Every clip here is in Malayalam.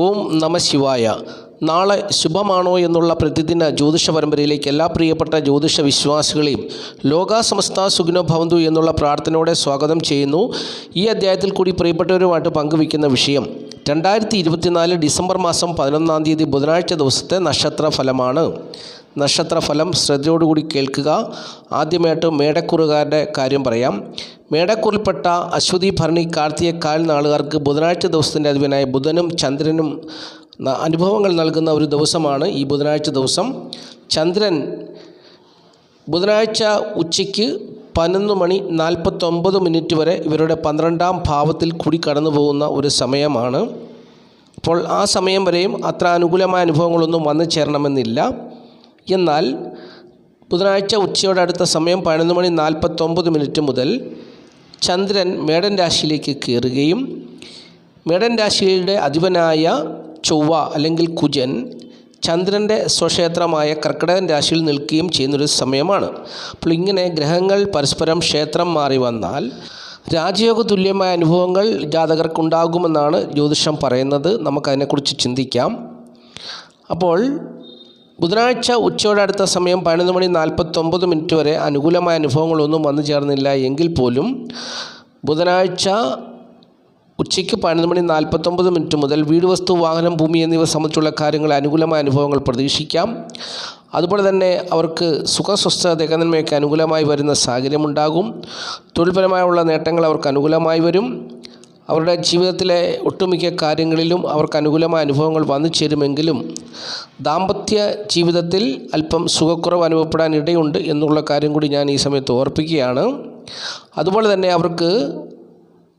ഓം നമ ശിവായ. നാളെ ശുഭമാണോ എന്നുള്ള പ്രതിദിന ജ്യോതിഷ പരമ്പരയിലേക്ക് എല്ലാ പ്രിയപ്പെട്ട ജ്യോതിഷ വിശ്വാസികളെയും ലോകാസമസ്ത സുഗ്നോ ഭവന്തു എന്നുള്ള പ്രാർത്ഥനയോടെ സ്വാഗതം ചെയ്യുന്നു. ഈ അധ്യായത്തിൽ കൂടി പ്രിയപ്പെട്ടവരുമായിട്ട് പങ്കുവയ്ക്കുന്ന വിഷയം രണ്ടായിരത്തി ഡിസംബർ മാസം പതിനൊന്നാം തീയതി ബുധനാഴ്ച ദിവസത്തെ നക്ഷത്ര ഫലമാണ് നക്ഷത്രഫലം ശ്രദ്ധയോടുകൂടി കേൾക്കുക. ആദ്യമായിട്ട് മേടക്കുറുകാരുടെ കാര്യം പറയാം. മേടക്കുറിൽപ്പെട്ട അശ്വതി ഭരണി കാർത്തിക കാൽ നാളുകാർക്ക് ബുധനാഴ്ച ദിവസത്തിന്റെ അധിപനായ ബുധനും ചന്ദ്രനും അനുഭവങ്ങൾ നൽകുന്ന ഒരു ദിവസമാണ് ഈ ബുധനാഴ്ച ദിവസം. ചന്ദ്രൻ ബുധനാഴ്ച ഉച്ചയ്ക്ക് പതിനൊന്ന് മണി നാൽപ്പത്തൊമ്പത് മിനിറ്റ് വരെ ഇവരുടെ പന്ത്രണ്ടാം ഭാവത്തിൽ കൂടി കടന്നു പോകുന്ന ഒരു സമയമാണ്. അപ്പോൾ ആ സമയം വരെയും അത്ര അനുകൂലമായ അനുഭവങ്ങളൊന്നും വന്നു ചേരണമെന്നില്ല. എന്നാൽ ബുധനാഴ്ച ഉച്ചയോടെ അടുത്ത സമയം പതിനൊന്ന് മണി നാൽപ്പത്തൊമ്പത് മിനിറ്റ് മുതൽ ചന്ദ്രൻ മേടൻ രാശിയിലേക്ക് കയറുകയും മേടൻ രാശിയുടെ അധിപനായ ചൊവ്വ അല്ലെങ്കിൽ കുജൻ ചന്ദ്രന്റെ സ്വക്ഷേത്രമായ കർക്കിടകൻ രാശിയിൽ നിൽക്കുകയും ചെയ്യുന്നൊരു സമയമാണ്. അപ്പോൾ ഇങ്ങനെ ഗ്രഹങ്ങൾ പരസ്പരം ക്ഷേത്രം മാറി വന്നാൽ രാജയോഗ തുല്യമായ അനുഭവങ്ങൾ ജാതകർക്കുണ്ടാകുമെന്നാണ് ജ്യോതിഷം പറയുന്നത്. നമുക്കതിനെക്കുറിച്ച് ചിന്തിക്കാം. അപ്പോൾ ബുധനാഴ്ച ഉച്ചയോടടുത്ത സമയം പതിനൊന്ന് മണി നാൽപ്പത്തൊമ്പത് മിനിറ്റ് വരെ അനുകൂലമായ അനുഭവങ്ങളൊന്നും വന്നു ചേർന്നില്ല എങ്കിൽ പോലും ബുധനാഴ്ച ഉച്ചയ്ക്ക് പതിനൊന്ന് മണി നാൽപ്പത്തൊമ്പത് മിനിറ്റ് മുതൽ വീട് വസ്തു വാഹനം ഭൂമി എന്നിവ സംബന്ധിച്ചുള്ള കാര്യങ്ങൾ അനുകൂലമായ അനുഭവങ്ങൾ പ്രതീക്ഷിക്കാം. അതുപോലെ തന്നെ അവർക്ക് സുഖസ്വസ്ഥ ദേഹനന്മയൊക്കെ അനുകൂലമായി വരുന്ന സാഹചര്യമുണ്ടാകും. തൊഴിൽപരമായുള്ള നേട്ടങ്ങൾ അവർക്ക് അനുകൂലമായി വരും. അവരുടെ ജീവിതത്തിലെ ഒട്ടുമിക്ക കാര്യങ്ങളിലും അവർക്ക് അനുകൂലമായ അനുഭവങ്ങൾ വന്നു ചേരുമെങ്കിലും ദാമ്പത്യ ജീവിതത്തിൽ അല്പം സുഖക്കുറവ് അനുഭവപ്പെടാൻ ഇടയുണ്ട് എന്നുള്ള കാര്യം കൂടി ഞാൻ ഈ സമയത്ത് ഓർപ്പിക്കുകയാണ്. അതുപോലെ തന്നെ അവർക്ക്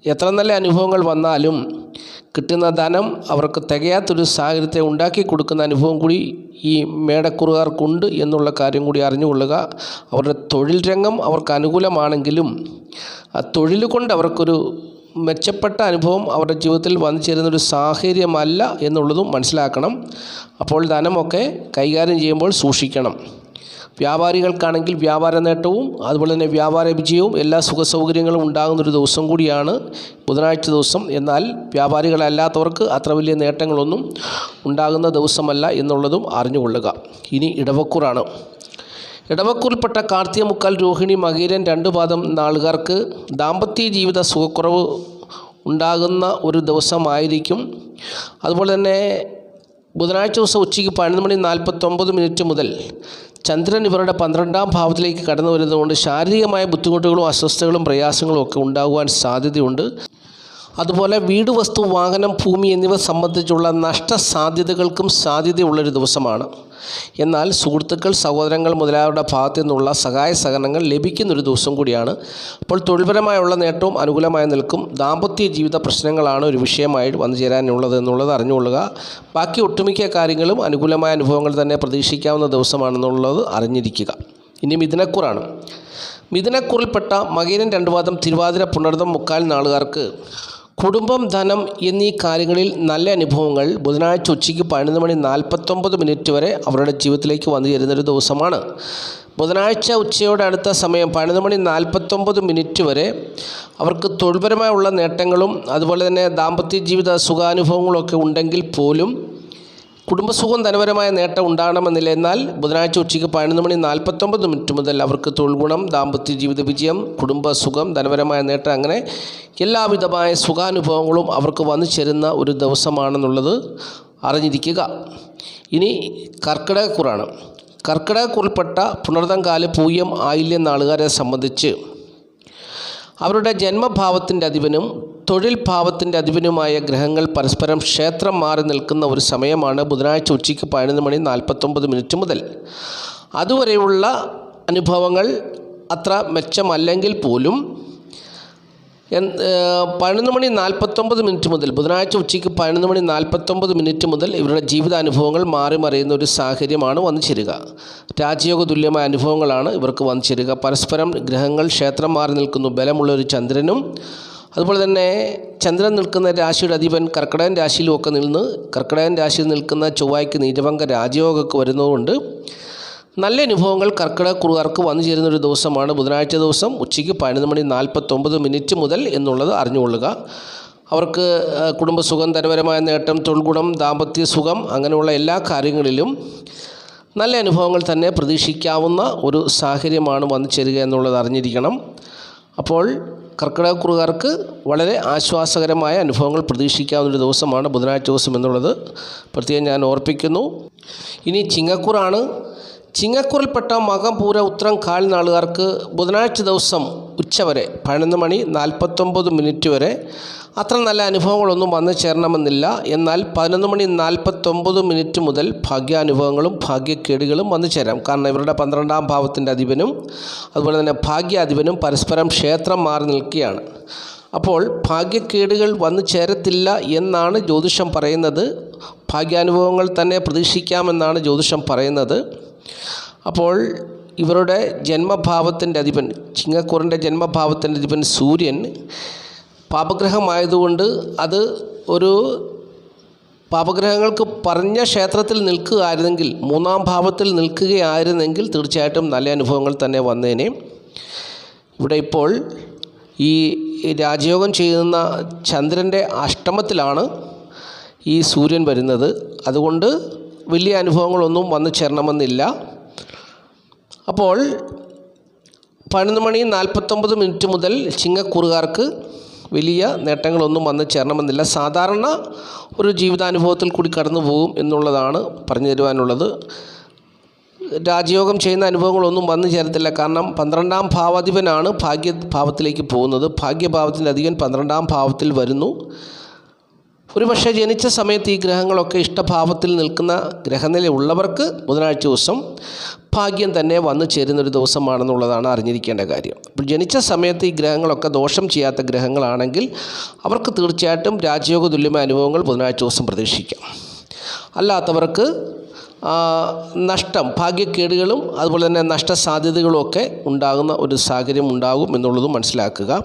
എത്ര നല്ല അനുഭവങ്ങൾ വന്നാലും കിട്ടുന്ന ധനം അവർക്ക് തികയാത്തൊരു സാഹചര്യത്തെ ഉണ്ടാക്കി കൊടുക്കുന്ന അനുഭവം കൂടി ഈ മേടക്കുറുകാർക്കുണ്ട് എന്നുള്ള കാര്യം കൂടി അറിഞ്ഞുകൊള്ളുക. അവരുടെ തൊഴിൽ രംഗം അവർക്ക് അനുകൂലമാണെങ്കിലും ആ തൊഴിൽ കൊണ്ട് അവർക്കൊരു മെച്ചപ്പെട്ട അനുഭവം അവരുടെ ജീവിതത്തിൽ വന്നു ചേരുന്നൊരു സാഹചര്യമല്ല എന്നുള്ളതും മനസ്സിലാക്കണം. അപ്പോൾ ധനമൊക്കെ കൈകാര്യം ചെയ്യുമ്പോൾ സൂക്ഷിക്കണം. വ്യാപാരികൾക്കാണെങ്കിൽ വ്യാപാര നേട്ടവും അതുപോലെ തന്നെ വ്യാപാര വിജയവും എല്ലാ സുഖ സൗകര്യങ്ങളും ഉണ്ടാകുന്നൊരു ദിവസം കൂടിയാണ് ബുധനാഴ്ച ദിവസം. എന്നാൽ വ്യാപാരികളല്ലാത്തവർക്ക് അത്ര വലിയ നേട്ടങ്ങളൊന്നും ഉണ്ടാകുന്ന ദിവസമല്ല എന്നുള്ളതും അറിഞ്ഞുകൊള്ളുക. ഇനി ഇടവക്കൂറാണ്. ഇടവക്കൂറിൽപ്പെട്ട കാർത്തികമുക്കാൽ രോഹിണി മകീരൻ രണ്ടു പാദം നാളുകാർക്ക് ദാമ്പത്യ ജീവിത സുഖക്കുറവ് ഉണ്ടാകുന്ന ഒരു ദിവസമായിരിക്കും. അതുപോലെ തന്നെ ബുധനാഴ്ച ദിവസം ഉച്ചയ്ക്ക് പതിനൊന്ന് മണി നാൽപ്പത്തൊമ്പത് മിനിറ്റ് മുതൽ ചന്ദ്രൻ ഇവരുടെ പന്ത്രണ്ടാം ഭാവത്തിലേക്ക് കടന്നു വരുന്നതുകൊണ്ട് ശാരീരികമായ ബുദ്ധിമുട്ടുകളും അസ്വസ്ഥതകളും പ്രയാസങ്ങളും ഒക്കെ ഉണ്ടാകുവാൻ സാധ്യതയുണ്ട്. അതുപോലെ വീട് വസ്തു വാഹനം ഭൂമി എന്നിവ സംബന്ധിച്ചുള്ള നഷ്ടസാധ്യതകൾക്കും സാധ്യതയുള്ളൊരു ദിവസമാണ്. എന്നാൽ സുഹൃത്തുക്കൾ സഹോദരങ്ങൾ മുതലായവരുടെ ഭാഗത്തു നിന്നുള്ള സഹായ സഹകരണങ്ങൾ ലഭിക്കുന്നൊരു ദിവസം കൂടിയാണ്. അപ്പോൾ തൊഴിൽപരമായുള്ള നേട്ടവും അനുകൂലമായി നിൽക്കും. ദാമ്പത്യ ജീവിത പ്രശ്നങ്ങളാണ് ഒരു വിഷയമായി വന്നു ചേരാനുള്ളത് എന്നുള്ളത് അറിഞ്ഞുകൊള്ളുക. ബാക്കി ഒട്ടുമിക്ക കാര്യങ്ങളും അനുകൂലമായ അനുഭവങ്ങൾ തന്നെ പ്രതീക്ഷിക്കാവുന്ന ദിവസമാണെന്നുള്ളത് അറിഞ്ഞിരിക്കുക. ഇനി മിഥുനക്കുറാണ്. മിഥുനക്കുറിൽപ്പെട്ട മകീരൻ രണ്ടുവാദം തിരുവാതിര പുനർദം മുക്കാൽ നാളുകാർക്ക് കുടുംബം ധനം എന്നീ കാര്യങ്ങളിൽ നല്ല അനുഭവങ്ങൾ ബുധനാഴ്ച ഉച്ചയ്ക്ക് പതിനൊന്ന് മണി നാൽപ്പത്തൊമ്പത് മിനിറ്റ് വരെ അവരുടെ ജീവിതത്തിലേക്ക് വന്നു ചേരുന്നൊരു ദിവസമാണ്. ബുധനാഴ്ച ഉച്ചയോടെ അടുത്ത സമയം പതിനൊന്ന് മണി നാൽപ്പത്തൊമ്പത് മിനിറ്റ് വരെ അവർക്ക് തൊഴിൽപരമായുള്ള നേട്ടങ്ങളും അതുപോലെ തന്നെ ദാമ്പത്യ ജീവിത സുഖാനുഭവങ്ങളൊക്കെ ഉണ്ടെങ്കിൽ പോലും കുടുംബസുഖം ധനപരമായ നേട്ടം ഉണ്ടാകണമെന്നില്ല. എന്നാൽ ബുധനാഴ്ച ഉച്ചയ്ക്ക് പതിനൊന്ന് മണി നാൽപ്പത്തൊമ്പത് മിനിറ്റ് മുതൽ അവർക്ക് തൊഴിൽ ഗുണം ദാമ്പത്യ ജീവിത വിജയം കുടുംബസുഖം ധനപരമായ നേട്ടം അങ്ങനെ എല്ലാവിധമായ സുഖാനുഭവങ്ങളും അവർക്ക് വന്നു ചേരുന്ന ഒരു ദിവസമാണെന്നുള്ളത് അറിഞ്ഞിരിക്കുക. ഇനി കർക്കിടകക്കുറാണ്. കർക്കിടകക്കുറിൽപ്പെട്ട പുണർതങ്കാൽ പൂയം ആയില്യം നാളുകാരെ സംബന്ധിച്ച് അവരുടെ ജന്മഭാവത്തിന്റെ അധിപനും തൊഴിൽ ഭാവത്തിന്റെ അധിപനുമായ ഗ്രഹങ്ങൾ പരസ്പരം ക്ഷേത്രം മാറി നിൽക്കുന്ന ഒരു സമയമാണ് ബുധനാഴ്ച ഉച്ചയ്ക്ക് പതിനൊന്ന് മണി നാൽപ്പത്തൊമ്പത് മിനിറ്റ് മുതൽ. അതുവരെയുള്ള അനുഭവങ്ങൾ അത്ര മെച്ചമല്ലെങ്കിൽ പോലും പതിനൊന്ന് മണി നാൽപ്പത്തൊമ്പത് മിനിറ്റ് മുതൽ ബുധനാഴ്ച ഉച്ചയ്ക്ക് പതിനൊന്ന് മണി നാൽപ്പത്തൊമ്പത് മിനിറ്റ് മുതൽ ഇവരുടെ ജീവിതാനുഭവങ്ങൾ മാറി മറിയുന്ന ഒരു സാഹചര്യമാണ് വന്നു ചേരുക. രാജയോഗ തുല്യമായ അനുഭവങ്ങളാണ് ഇവർക്ക് വന്നു ചേരുക. പരസ്പരം ഗ്രഹങ്ങൾ ക്ഷേത്രം മാറി നിൽക്കുന്നു. ബലമുള്ള ഒരു ചന്ദ്രനും അതുപോലെ തന്നെ ചന്ദ്രൻ നിൽക്കുന്ന രാശിയുടെ അധിപൻ കർക്കിടകൻ രാശിയിലുമൊക്കെ നിന്ന് കർക്കിടകൻ രാശിയിൽ നിൽക്കുന്ന ചൊവ്വായ്ക്ക് നീചഭംഗ രാജയോഗമൊക്കെ വരുന്നതുകൊണ്ട് നല്ല അനുഭവങ്ങൾ കർക്കിടകക്കുറുകാർക്ക് വന്നു ചേരുന്ന ഒരു ദിവസമാണ് ബുധനാഴ്ച ദിവസം ഉച്ചയ്ക്ക് പതിനൊന്ന് മണി നാൽപ്പത്തൊമ്പത് മിനിറ്റ് മുതൽ എന്നുള്ളത് അറിഞ്ഞുകൊള്ളുക. അവർക്ക് കുടുംബസുഖം ധനപരമായ നേട്ടം തൊഴിൽഗുണം ദാമ്പത്യ സുഖം അങ്ങനെയുള്ള എല്ലാ കാര്യങ്ങളിലും നല്ല അനുഭവങ്ങൾ തന്നെ പ്രതീക്ഷിക്കാവുന്ന ഒരു സാഹചര്യമാണ് വന്നു ചേരുക എന്നുള്ളത് അറിഞ്ഞിരിക്കണം. അപ്പോൾ കർക്കിടകക്കുറുകാർക്ക് വളരെ ആശ്വാസകരമായ അനുഭവങ്ങൾ പ്രതീക്ഷിക്കാവുന്നൊരു ദിവസമാണ് ബുധനാഴ്ച ദിവസം എന്നുള്ളത്. പ്രത്യേകം ഞാൻ ഓർപ്പിക്കുന്നു. ഇനി ചിങ്ങക്കുറാണ്. ചിങ്ങക്കുറിൽപ്പെട്ട മകം പൂര ഉത്രം കാൽ നാളുകാർക്ക് ബുധനാഴ്ച ദിവസം ഉച്ചവരെ പതിനൊന്ന് മണി നാൽപ്പത്തൊമ്പത് മിനിറ്റ് വരെ അത്ര നല്ല അനുഭവങ്ങളൊന്നും വന്നു ചേരണമെന്നില്ല. എന്നാൽ പതിനൊന്ന് മണി നാൽപ്പത്തൊമ്പത് മിനിറ്റ് മുതൽ ഭാഗ്യാനുഭവങ്ങളും ഭാഗ്യക്കേടുകളും വന്നു ചേരാം. കാരണം ഇവരുടെ പന്ത്രണ്ടാം ഭാവത്തിന്റെ അധിപനും അതുപോലെ തന്നെ ഭാഗ്യാധിപനും പരസ്പരം ക്ഷേത്രം മാറി നിൽക്കുകയാണ്. അപ്പോൾ ഭാഗ്യക്കേടുകൾ വന്നു ചേരത്തില്ല എന്നാണ് ജ്യോതിഷം പറയുന്നത്. ഭാഗ്യാനുഭവങ്ങൾ തന്നെ പ്രതീക്ഷിക്കാമെന്നാണ് ജ്യോതിഷം പറയുന്നത്. അപ്പോൾ ഇവരുടെ ജന്മഭാവത്തിന്റെ അധിപൻ ചിങ്ങക്കൂറിന്റെ ജന്മഭാവത്തിന്റെ അധിപൻ സൂര്യൻ പാപഗ്രഹമായതുകൊണ്ട് അത് ഒരു പാപഗ്രഹങ്ങൾക്ക് പറഞ്ഞ ക്ഷേത്രത്തിൽ നിൽക്കുകയായിരുന്നെങ്കിൽ മൂന്നാം ഭാവത്തിൽ നിൽക്കുകയായിരുന്നെങ്കിൽ തീർച്ചയായിട്ടും നല്ല അനുഭവങ്ങൾ തന്നെ വന്നേനെ. ഇവിടെ ഇപ്പോൾ ഈ രാജയോഗം ചെയ്യുന്ന ചന്ദ്രന്റെ അഷ്ടമത്തിലാണ് ഈ സൂര്യൻ വരുന്നത്. അതുകൊണ്ട് വലിയ അനുഭവങ്ങളൊന്നും വന്നു ചേരണമെന്നില്ല. അപ്പോൾ പതിനൊന്ന് മണി നാൽപ്പത്തൊമ്പത് മിനിറ്റ് മുതൽ ചിങ്ങക്കുറുകാർക്ക് വലിയ നേട്ടങ്ങളൊന്നും വന്ന് ചേരണമെന്നില്ല. സാധാരണ ഒരു ജീവിതാനുഭവത്തിൽ കൂടി കടന്നു പോകും എന്നുള്ളതാണ് പറഞ്ഞു തരുവാനുള്ളത്. രാജയോഗം ചെയ്യുന്ന അനുഭവങ്ങളൊന്നും വന്നു ചേരത്തില്ല. കാരണം പന്ത്രണ്ടാം ഭാവാധിപനാണ് ഭാഗ്യ ഭാവത്തിലേക്ക് പോകുന്നത്. ഭാഗ്യഭാവത്തിന്റെ അധികം പന്ത്രണ്ടാം ഭാവത്തിൽ വരുന്നു. ഒരുപക്ഷെ ജനിച്ച സമയത്ത് ഈ ഗ്രഹങ്ങളൊക്കെ ഇഷ്ടഭാവത്തിൽ നിൽക്കുന്ന ഗ്രഹനില ഉള്ളവർക്ക് ബുധനാഴ്ച ദിവസം ഭാഗ്യം തന്നെ വന്നു ചേരുന്നൊരു ദിവസമാണെന്നുള്ളതാണ് അറിഞ്ഞിരിക്കേണ്ട കാര്യം. അപ്പോൾ ജനിച്ച സമയത്ത് ഈ ഗ്രഹങ്ങളൊക്കെ ദോഷം ചെയ്യാത്ത ഗ്രഹങ്ങളാണെങ്കിൽ അവർക്ക് തീർച്ചയായിട്ടും രാജയോഗ തുല്യമായ അനുഭവങ്ങൾ ബുധനാഴ്ച ദിവസം പ്രതീക്ഷിക്കാം. അല്ലാത്തവർക്ക് നഷ്ടം ഭാഗ്യക്കേടുകളും അതുപോലെ തന്നെ നഷ്ടസാധ്യതകളുമൊക്കെ ഉണ്ടാകുന്ന ഒരു സാഹചര്യം ഉണ്ടാകും എന്നുള്ളത് മനസ്സിലാക്കുക.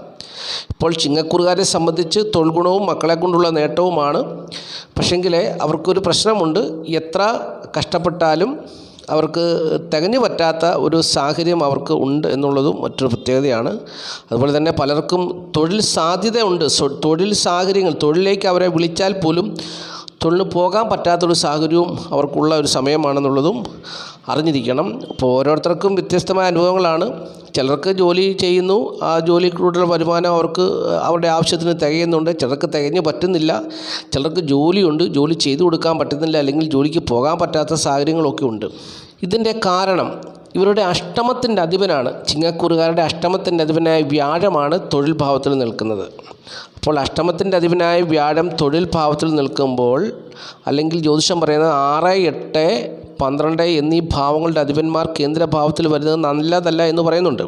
ഇപ്പോൾ ചിങ്ങക്കുറുകാരെ സംബന്ധിച്ച് തൊഴിൽഗുണവും മക്കളെ കൊണ്ടുള്ള നേട്ടവുമാണ്. പക്ഷെങ്കിൽ അവർക്കൊരു പ്രശ്നമുണ്ട്. എത്ര കഷ്ടപ്പെട്ടാലും അവർക്ക് തികഞ്ഞു പറ്റാത്ത ഒരു സാഹചര്യം അവർക്ക് ഉണ്ട് എന്നുള്ളതും മറ്റൊരു പ്രത്യേകതയാണ്. അതുപോലെ തന്നെ പലർക്കും തൊഴിൽ സാധ്യതയുണ്ട്. തൊഴിൽ സാഹചര്യങ്ങൾ തൊഴിലിലേക്ക് അവരെ വിളിച്ചാൽ പോലും തൊഴിലിന് പോകാൻ പറ്റാത്തൊരു സാഹചര്യവും അവർക്കുള്ള ഒരു സമയമാണെന്നുള്ളതും അറിഞ്ഞിരിക്കണം. അപ്പോൾ ഓരോരുത്തർക്കും വ്യത്യസ്തമായ അനുഭവങ്ങളാണ്. ചിലർക്ക് ജോലി ചെയ്യുന്നു. ആ ജോലി കൂടുതൽ വരുമാനം അവർക്ക് അവരുടെ ആവശ്യത്തിന് തികയുന്നുണ്ട്. ചിലർക്ക് തികഞ്ഞ് പറ്റുന്നില്ല. ചിലർക്ക് ജോലിയുണ്ട്. ജോലി ചെയ്തു കൊടുക്കാൻ പറ്റുന്നില്ല. അല്ലെങ്കിൽ ജോലിക്ക് പോകാൻ പറ്റാത്ത സാഹചര്യങ്ങളൊക്കെ ഉണ്ട്. ഇതിന്റെ കാരണം ഇവരുടെ അഷ്ടമത്തിന്റെ അധിപനാണ്. ചിങ്ങക്കൂറുകാരുടെ അഷ്ടമത്തിന്റെ അധിപനായ വ്യാഴമാണ് തൊഴിൽ ഭാവത്തിൽ നിൽക്കുന്നത്. അപ്പോൾ അഷ്ടമത്തിന്റെ അധിപനായ വ്യാഴം തൊഴിൽ ഭാവത്തിൽ നിൽക്കുമ്പോൾ അല്ലെങ്കിൽ ജ്യോതിഷം പറയുന്നത് ആറ് എട്ട് പന്ത്രണ്ട് എന്നീ ഭാവങ്ങളുടെ അധിപന്മാർ കേന്ദ്രഭാവത്തിൽ വരുന്നത് നല്ലതല്ല എന്ന് പറയുന്നുണ്ട്.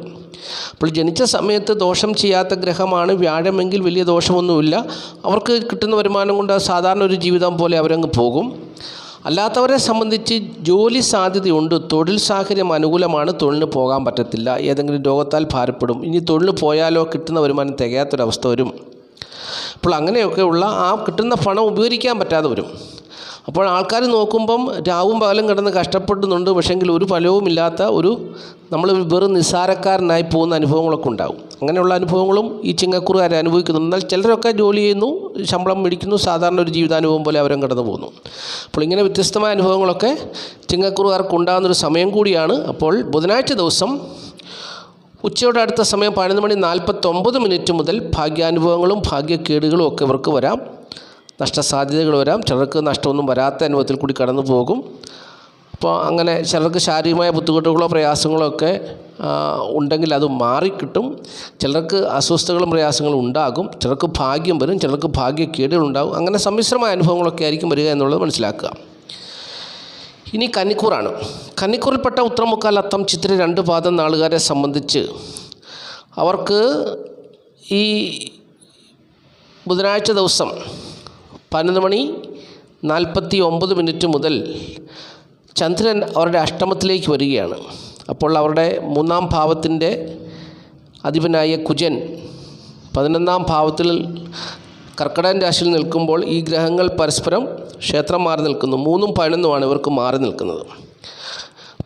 അപ്പോൾ ജനിച്ച സമയത്ത് ദോഷം ചെയ്യാത്ത ഗ്രഹമാണ് വ്യാഴമെങ്കിൽ വലിയ ദോഷമൊന്നുമില്ല. അവർക്ക് കിട്ടുന്ന വരുമാനം കൊണ്ട് സാധാരണ ഒരു ജീവിതം പോലെ അവരങ്ങ് പോകും. അല്ലാത്തവരെ സംബന്ധിച്ച് ജോലി സാധ്യതയുണ്ട് തൊഴിൽ സാഹചര്യം അനുകൂലമാണ് തൊഴിലിന് പോകാൻ പറ്റത്തില്ല ഏതെങ്കിലും രോഗത്താൽ ഭാരപ്പെടും. ഇനി തൊഴിൽ പോയാലോ കിട്ടുന്ന വരുമാനം തികയാത്തൊരവസ്ഥ വരും. അപ്പോൾ അങ്ങനെയൊക്കെയുള്ള ആ കിട്ടുന്ന പണം ഉപയോഗിക്കാൻ പറ്റാതെ വരും. അപ്പോൾ ആൾക്കാർ നോക്കുമ്പം രാവും പകലും കിടന്ന് കഷ്ടപ്പെടുന്നുണ്ട്. പക്ഷേങ്കിൽ ഒരു ഫലവുമില്ലാത്ത ഒരു നമ്മൾ വെറും നിസ്സാരക്കാരനായി പോകുന്ന അനുഭവങ്ങളൊക്കെ ഉണ്ടാകും അങ്ങനെയുള്ള അനുഭവങ്ങളും ഈ ചിങ്ങക്കുറുകാർ അനുഭവിക്കുന്നുണ്ട്. എന്നാൽ ചിലരൊക്കെ ജോലി ചെയ്യുന്നു ശമ്പളം മേടിക്കുന്നു സാധാരണ ഒരു ജീവിതാനുഭവം പോലെ അവരും കടന്നു പോകുന്നു. അപ്പോൾ ഇങ്ങനെ വ്യത്യസ്തമായ അനുഭവങ്ങളൊക്കെ ചിങ്ങക്കുറുകാർക്ക് ഉണ്ടാകുന്നൊരു സമയം കൂടിയാണ്. അപ്പോൾ ബുധനാഴ്ച ദിവസം ഉച്ചയോട് അടുത്ത സമയം പതിനൊന്ന് മണി നാൽപ്പത്തൊമ്പത് മിനിറ്റ് മുതൽ ഭാഗ്യാനുഭവങ്ങളും ഭാഗ്യക്കേടുകളും ഒക്കെ ഇവർക്ക് വരാം. നഷ്ടസാധ്യതകൾ വരാം. ചിലർക്ക് നഷ്ടമൊന്നും വരാത്ത അനുഭവത്തിൽ കൂടി കടന്നു പോകും. അപ്പോൾ അങ്ങനെ ചിലർക്ക് ശാരീരികമായ ബുദ്ധിമുട്ടുകളോ പ്രയാസങ്ങളോ ഒക്കെ ഉണ്ടെങ്കിൽ അത് മാറിക്കിട്ടും. ചിലർക്ക് അസ്വസ്ഥതകളും പ്രയാസങ്ങളും ഉണ്ടാകും. ചിലർക്ക് ഭാഗ്യം വരും. ചിലർക്ക് ഭാഗ്യക്കേടുകൾ ഉണ്ടാകും അങ്ങനെ സമ്മിശ്രമായ അനുഭവങ്ങളൊക്കെ ആയിരിക്കും വരിക എന്നുള്ളത് മനസ്സിലാക്കുക. ഇനി കന്നിക്കൂറാണ്. കന്നിക്കൂറിൽപ്പെട്ട ഉത്തരമുക്കാൽ അത്തം ചിത്ര രണ്ട് പാദം നാളുകാരെ സംബന്ധിച്ച് അവർക്ക് ഈ ബുധനാഴ്ച ദിവസം പതിനൊന്ന് മണി നാൽപ്പത്തി ഒമ്പത് മിനിറ്റ് മുതൽ ചന്ദ്രൻ അവരുടെ അഷ്ടമത്തിലേക്ക് വരികയാണ്. അപ്പോൾ അവരുടെ മൂന്നാം ഭാവത്തിന്റെ അധിപനായ കുജൻ പതിനൊന്നാം ഭാവത്തിൽ കർക്കടൻ രാശിയിൽ നിൽക്കുമ്പോൾ ഈ ഗ്രഹങ്ങൾ പരസ്പരം ക്ഷേത്രം മാറി നിൽക്കുന്നു. മൂന്നും പതിനൊന്നുമാണ് ഇവർക്ക് മാറി നിൽക്കുന്നത്.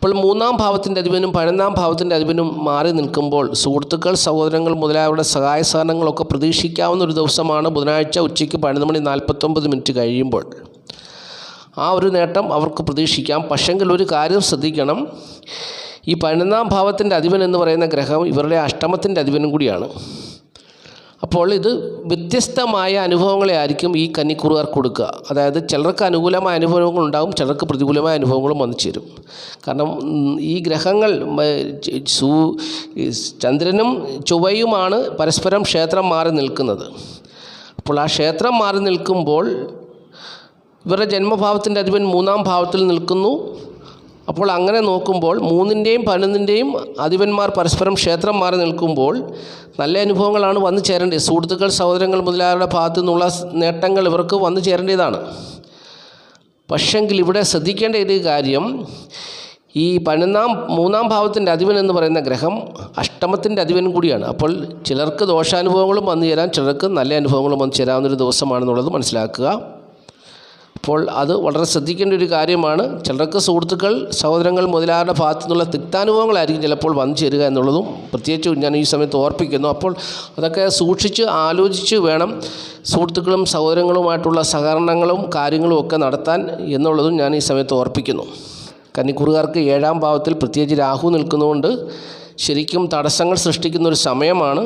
അപ്പോൾ മൂന്നാം ഭാവത്തിന്റെ അധിപനും പതിനൊന്നാം ഭാവത്തിന്റെ അധിപനും മാറി നിൽക്കുമ്പോൾ സുഹൃത്തുക്കൾ സഹോദരങ്ങൾ മുതലായവരുടെ സഹായ സഹനങ്ങളൊക്കെ പ്രതീക്ഷിക്കാവുന്ന ഒരു ദിവസമാണ് ബുധനാഴ്ച ഉച്ചയ്ക്ക് പതിനൊന്ന് മണി നാൽപ്പത്തൊമ്പത് മിനിറ്റ് കഴിയുമ്പോൾ. ആ ഒരു നേട്ടം അവർക്ക് പ്രതീക്ഷിക്കാം. പക്ഷെങ്കിൽ ഒരു കാര്യം ശ്രദ്ധിക്കണം. ഈ പതിനൊന്നാം ഭാവത്തിന്റെ അധിപൻ എന്ന് പറയുന്ന ഗ്രഹം ഇവരുടെ അഷ്ടമത്തിന്റെ അധിപനും കൂടിയാണ്. അപ്പോൾ ഇത് വ്യത്യസ്തമായ അനുഭവങ്ങളെ ആയിരിക്കും ഈ കന്നിക്കുറുകാർ കൊടുക്കുക. അതായത് ചിലർക്ക് അനുകൂലമായ അനുഭവങ്ങൾ ഉണ്ടാകും ചിലർക്ക് പ്രതികൂലമായ അനുഭവങ്ങളും വന്നു ചേരും. കാരണം ഈ ഗ്രഹങ്ങൾ സൂ ചന്ദ്രനും ചൊവ്വയുമാണ് പരസ്പരം ക്ഷേത്രം മാറി നിൽക്കുന്നത്. അപ്പോൾ ആ ക്ഷേത്രം മാറി നിൽക്കുമ്പോൾ ഇവരുടെ ജന്മഭാവത്തിന്റെ അധിപൻ മൂന്നാം ഭാവത്തിൽ നിൽക്കുന്നു. അപ്പോൾ അങ്ങനെ നോക്കുമ്പോൾ മൂന്നിന്റെയും പതിനൊന്നിന്റെയും അധിപന്മാർ പരസ്പരം ക്ഷേത്രം മാറി നിൽക്കുമ്പോൾ നല്ല അനുഭവങ്ങളാണ് വന്നു ചേരേണ്ടത്. സുഹൃത്തുക്കൾ സഹോദരങ്ങൾ മുതലായവരുടെ ഭാഗത്തു നിന്നുള്ള നേട്ടങ്ങൾ ഇവർക്ക് വന്നു ചേരേണ്ടതാണ്. പക്ഷെങ്കിൽ ഇവിടെ ശ്രദ്ധിക്കേണ്ട ഒരു കാര്യം ഈ പതിനൊന്നാം മൂന്നാം ഭാവത്തിന്റെ അധിപൻ എന്ന് പറയുന്ന ഗ്രഹം അഷ്ടമത്തിന്റെ അധിപൻ കൂടിയാണ്. അപ്പോൾ ചിലർക്ക് ദോഷാനുഭവങ്ങളും വന്നു ചേരാൻ ചിലർക്ക് നല്ല അനുഭവങ്ങളും വന്നു ചേരാവുന്നൊരു ദിവസമാണെന്നുള്ളത് മനസ്സിലാക്കുക. അപ്പോൾ അത് വളരെ ശ്രദ്ധിക്കേണ്ട ഒരു കാര്യമാണ്. ചിലർക്ക് സുഹൃത്തുക്കൾ സഹോദരങ്ങൾ മുതലാരുടെ ഭാഗത്തു നിന്നുള്ള തിക്താനുഭവങ്ങളായിരിക്കും ചിലപ്പോൾ വന്നു ചേരുക എന്നുള്ളതും പ്രത്യേകിച്ച് ഞാൻ ഈ സമയത്ത് ഓർപ്പിക്കുന്നു. അപ്പോൾ അതൊക്കെ സൂക്ഷിച്ച് ആലോചിച്ച് വേണം സുഹൃത്തുക്കളും സഹോദരങ്ങളുമായിട്ടുള്ള സഹകരണങ്ങളും കാര്യങ്ങളും ഒക്കെ നടത്താൻ എന്നുള്ളതും ഞാൻ ഈ സമയത്ത് ഓർപ്പിക്കുന്നു. കന്നിക്കുറുകാർക്ക് ഏഴാം ഭാവത്തിൽ പ്രത്യേകിച്ച് രാഹു നിൽക്കുന്നതുകൊണ്ട് ശരിക്കും തടസ്സങ്ങൾ സൃഷ്ടിക്കുന്ന ഒരു സമയമാണ്.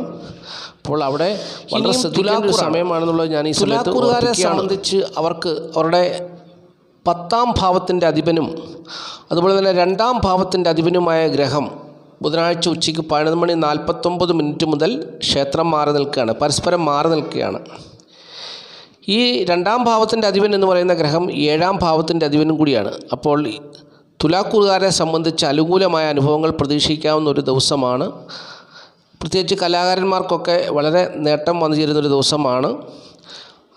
അപ്പോൾ അവിടെ വളരെ ഒരു സമയമാണെന്നുള്ളത് ഞാൻ ഈ സമയത്ത് സംബന്ധിച്ച് അവർക്ക് അവരുടെ പത്താം ഭാവത്തിന്റെ അധിപനും അതുപോലെ തന്നെ രണ്ടാം ഭാവത്തിന്റെ അധിപനുമായ ഗ്രഹം ബുധനാഴ്ച ഉച്ചയ്ക്ക് പതിനൊന്ന് മണി നാൽപ്പത്തൊമ്പത് മിനിറ്റ് മുതൽ ക്ഷേത്രം മാറി നിൽക്കുകയാണ് പരസ്പരം മാറി നിൽക്കുകയാണ്. ഈ രണ്ടാം ഭാവത്തിന്റെ അധിപൻ എന്ന് പറയുന്ന ഗ്രഹം ഏഴാം ഭാവത്തിന്റെ അധിപനും കൂടിയാണ്. അപ്പോൾ തുലാക്കൂറുകാരെ സംബന്ധിച്ച് അനുകൂലമായ അനുഭവങ്ങൾ പ്രതീക്ഷിക്കാവുന്ന ഒരു ദിവസമാണ്. പ്രത്യേകിച്ച് കലാകാരന്മാർക്കൊക്കെ വളരെ നേട്ടം വന്നു ചേരുന്നൊരു ദിവസമാണ്.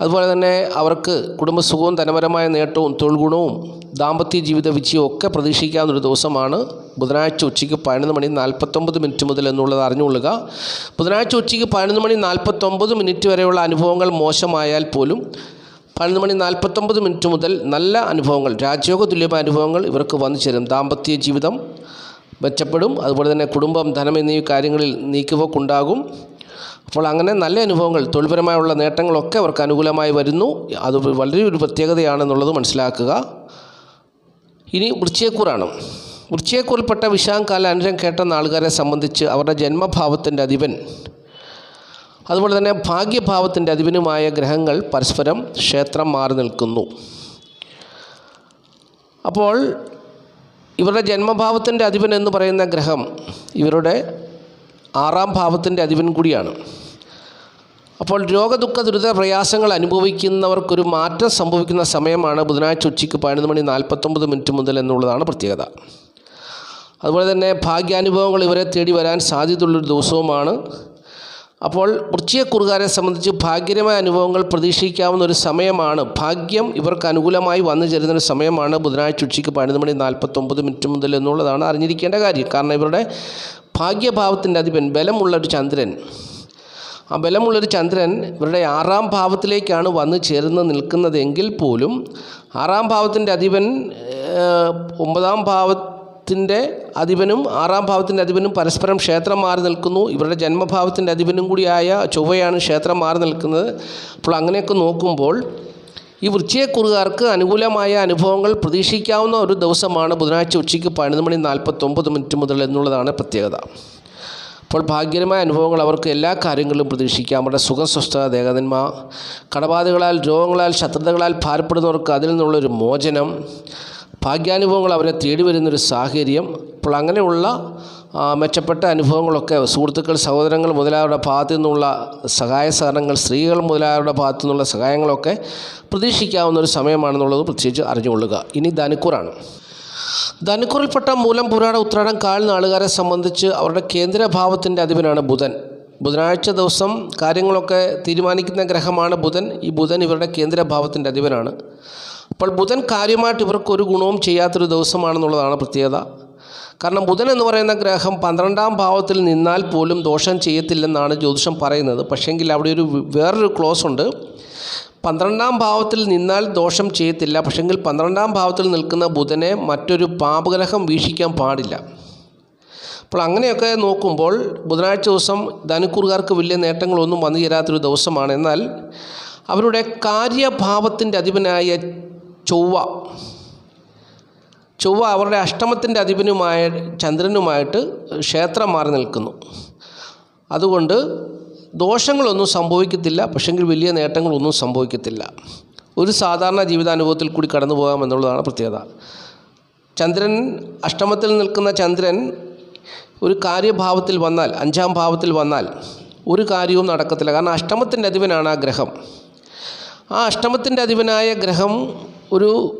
അതുപോലെ തന്നെ അവർക്ക് കുടുംബസുഖവും ധനപരമായ നേട്ടവും തൊഴിൽ ഗുണവും ദാമ്പത്യ ജീവിത വിജയവും ഒക്കെ പ്രതീക്ഷിക്കാവുന്നൊരു ദിവസമാണ്. ബുധനാഴ്ച ഉച്ചയ്ക്ക് പതിനൊന്ന് മണി നാൽപ്പത്തൊമ്പത് മിനിറ്റ് മുതൽ എന്നുള്ളത് അറിഞ്ഞുകൊള്ളുക. ബുധനാഴ്ച ഉച്ചയ്ക്ക് പതിനൊന്ന് മണി നാൽപ്പത്തൊമ്പത് മിനിറ്റ് വരെയുള്ള അനുഭവങ്ങൾ മോശമായാൽ പോലും പതിനൊന്ന് മണി നാൽപ്പത്തൊമ്പത് മിനിറ്റ് മുതൽ നല്ല അനുഭവങ്ങൾ രാജയോഗ തുല്യമായ അനുഭവങ്ങൾ ഇവർക്ക് വന്നു ചേരും. ദാമ്പത്യ ജീവിതം മെച്ചപ്പെടും. അതുപോലെ തന്നെ കുടുംബം ധനം എന്നീ കാര്യങ്ങളിൽ നീക്കുപോക്കുണ്ടാകും അപ്പോൾ അങ്ങനെ നല്ല അനുഭവങ്ങൾ തൊഴിൽപരമായുള്ള നേട്ടങ്ങളൊക്കെ അവർക്ക് അനുകൂലമായി വരുന്നു. അത് വളരെ ഒരു പ്രത്യേകതയാണെന്നുള്ളത് മനസ്സിലാക്കുക. ഇനി വൃശ്ചയക്കൂറാണ് വൃശ്ചയക്കൂറിൽപ്പെട്ട വിശാഖകാല അനുരം കേട്ട നാളുകാരെ സംബന്ധിച്ച് അവരുടെ ജന്മഭാവത്തിന്റെ അധിപൻ അതുപോലെ തന്നെ ഭാഗ്യഭാവത്തിന്റെ അധിപനുമായ ഗ്രഹങ്ങൾ പരസ്പരം ക്ഷേത്രം മാറി നിൽക്കുന്നു. അപ്പോൾ ഇവരുടെ ജന്മഭാവത്തിന്റെ അധിപൻ എന്ന് പറയുന്ന ഗ്രഹം ഇവരുടെ ആറാം ഭാവത്തിന്റെ അധിപൻ കൂടിയാണ്. അപ്പോൾ രോഗദുഃഖ ദുരിത പ്രയാസങ്ങൾ അനുഭവിക്കുന്നവർക്കൊരു മാറ്റം സംഭവിക്കുന്ന സമയമാണ് ബുധനാഴ്ച ഉച്ചയ്ക്ക് പതിനൊന്ന് മണി നാൽപ്പത്തൊമ്പത് മിനിറ്റ് മുതൽ എന്നുള്ളതാണ് പ്രത്യേകത. അതുപോലെ തന്നെ ഭാഗ്യാനുഭവങ്ങൾ ഇവരെ തേടി വരാൻ സാധ്യതയുള്ളൊരു ദിവസവുമാണ് അപ്പോൾ വൃശ്ചികക്കുറുകാരെ സംബന്ധിച്ച് ഭാഗ്യകരമായ അനുഭവങ്ങൾ പ്രതീക്ഷിക്കാവുന്ന ഒരു സമയമാണ്. ഭാഗ്യം ഇവർക്ക് അനുകൂലമായി വന്നു ചേരുന്ന ഒരു സമയമാണ് ബുധനാഴ്ച ഉച്ചയ്ക്ക് പതിനൊന്ന് മണി നാൽപ്പത്തൊമ്പത് മിനിറ്റ് മുതൽ എന്നുള്ളതാണ് അറിഞ്ഞിരിക്കേണ്ട കാര്യം. കാരണം ഇവരുടെ ഭാഗ്യഭാവത്തിന്റെ അധിപൻ ബലമുള്ളൊരു ചന്ദ്രൻ. ആ ബലമുള്ളൊരു ചന്ദ്രൻ ഇവരുടെ ആറാം ഭാവത്തിലേക്കാണ് വന്നു ചേർന്ന് നിൽക്കുന്നതെങ്കിൽ പോലും ആറാം ഭാവത്തിന്റെ അധിപൻ ഒമ്പതാം ഒമ്പതാം ഭാവത്തിന്റെ അധിപനും ആറാം ഭാവത്തിന്റെ അധിപനും പരസ്പരം ക്ഷേത്രം മാറി നിൽക്കുന്നു. ഇവരുടെ ജന്മഭാവത്തിന്റെ അധിപനും കൂടിയായ ചൊവ്വയാണ് ക്ഷേത്രം മാറി നിൽക്കുന്നത്. അപ്പോൾ അങ്ങനെയൊക്കെ നോക്കുമ്പോൾ ഈ വൃശ്ചികക്കുറുകാർക്ക് അനുകൂലമായ അനുഭവങ്ങൾ പ്രതീക്ഷിക്കാവുന്ന ഒരു ദിവസമാണ് ബുധനാഴ്ച ഉച്ചയ്ക്ക് പതിനൊന്ന് മണി നാൽപ്പത്തൊമ്പത് മിനിറ്റ് മുതൽ എന്നുള്ളതാണ് പ്രത്യേകത. അപ്പോൾ ഭാഗ്യകരമായ അനുഭവങ്ങൾ അവർക്ക് എല്ലാ കാര്യങ്ങളിലും പ്രതീക്ഷിക്കാം. അവരുടെ സുഖസ്വസ്ഥത ദേഹതന്മ കടബാധകളാൽ രോഗങ്ങളാൽ ശത്രുതകളാൽ ഭാരപ്പെടുന്നവർക്ക് അതിൽ നിന്നുള്ളൊരു മോചനം ഭാഗ്യാനുഭവങ്ങൾ അവരെ തേടി വരുന്നൊരു സാഹചര്യം. അപ്പോൾ അങ്ങനെയുള്ള മെച്ചപ്പെട്ട അനുഭവങ്ങളൊക്കെ സുഹൃത്തുക്കൾ സഹോദരങ്ങൾ മുതലായവരുടെ ഭാഗത്തു നിന്നുള്ള സഹായ സഹകരണങ്ങൾ സ്ത്രീകൾ മുതലായവരുടെ ഭാഗത്തു നിന്നുള്ള സഹായങ്ങളൊക്കെ പ്രതീക്ഷിക്കാവുന്ന ഒരു സമയമാണെന്നുള്ളത് പ്രത്യേകിച്ച് അറിഞ്ഞുകൊള്ളുക. ഇനി ധനുക്കൂറാണ്. ധനുക്കൂറിൽപ്പെട്ട മൂലം പുരാണ ഉത്രാടം കാൽ നാളുകാരെ സംബന്ധിച്ച് അവരുടെ കേന്ദ്രഭാവത്തിന്റെ അധിപനാണ് ബുധൻ. ബുധനാഴ്ച ദിവസം കാര്യങ്ങളൊക്കെ തീരുമാനിക്കുന്ന ഗ്രഹമാണ് ബുധൻ. ഈ ബുധൻ ഇവരുടെ കേന്ദ്രഭാവത്തിന്റെ അധിപനാണ്. അപ്പോൾ ബുധൻ കാര്യമായിട്ട് ഇവർക്ക് ഒരു ഗുണവും ചെയ്യാത്തൊരു ദിവസമാണെന്നുള്ളതാണ് പ്രത്യേകത. കാരണം ബുധൻ എന്ന് പറയുന്ന ഗ്രഹം പന്ത്രണ്ടാം ഭാവത്തിൽ നിന്നാൽ പോലും ദോഷം ചെയ്യത്തില്ലെന്നാണ് ജ്യോതിഷം പറയുന്നത്. പക്ഷേങ്കിൽ അവിടെ ഒരു വേറൊരു ക്ലോസ് ഉണ്ട്. പന്ത്രണ്ടാം ഭാവത്തിൽ നിന്നാൽ ദോഷം ചെയ്യത്തില്ല. പക്ഷെങ്കിൽ പന്ത്രണ്ടാം ഭാവത്തിൽ നിൽക്കുന്ന ബുധനെ മറ്റൊരു പാപഗ്രഹം വീക്ഷിക്കാൻ പാടില്ല. അപ്പോൾ അങ്ങനെയൊക്കെ നോക്കുമ്പോൾ ബുധനാഴ്ച ദിവസം ധനുക്കൂറുകാർക്ക് വലിയ നേട്ടങ്ങളൊന്നും വന്നു ചേരാത്തൊരു ദിവസമാണ്. എന്നാൽ അവരുടെ കാര്യഭാവത്തിന്റെ അധിപനായ ചൊവ്വ. ചൊവ്വ അവരുടെ അഷ്ടമത്തിന്റെ അധിപനുമായ ചന്ദ്രനുമായിട്ട് ക്ഷേത്രം മാറി നിൽക്കുന്നു. അതുകൊണ്ട് ദോഷങ്ങളൊന്നും സംഭവിക്കത്തില്ല പക്ഷെങ്കിൽ വലിയ നേട്ടങ്ങളൊന്നും സംഭവിക്കത്തില്ല. ഒരു സാധാരണ ജീവിതാനുഭവത്തിൽ കൂടി കടന്നു പോകാമെന്നുള്ളതാണ് പ്രത്യേകത. ചന്ദ്രൻ അഷ്ടമത്തിൽ നിൽക്കുന്ന ചന്ദ്രൻ ഒരു കാര്യഭാവത്തിൽ വന്നാൽ അഞ്ചാം ഭാവത്തിൽ വന്നാൽ ഒരു കാര്യവും നടക്കത്തില്ല. കാരണം അഷ്ടമത്തിന്റെ അധിപനാണ് ആ ഗ്രഹം. ആ അഷ്ടമത്തിന്റെ അധിപനായ ഗ്രഹം ഒരു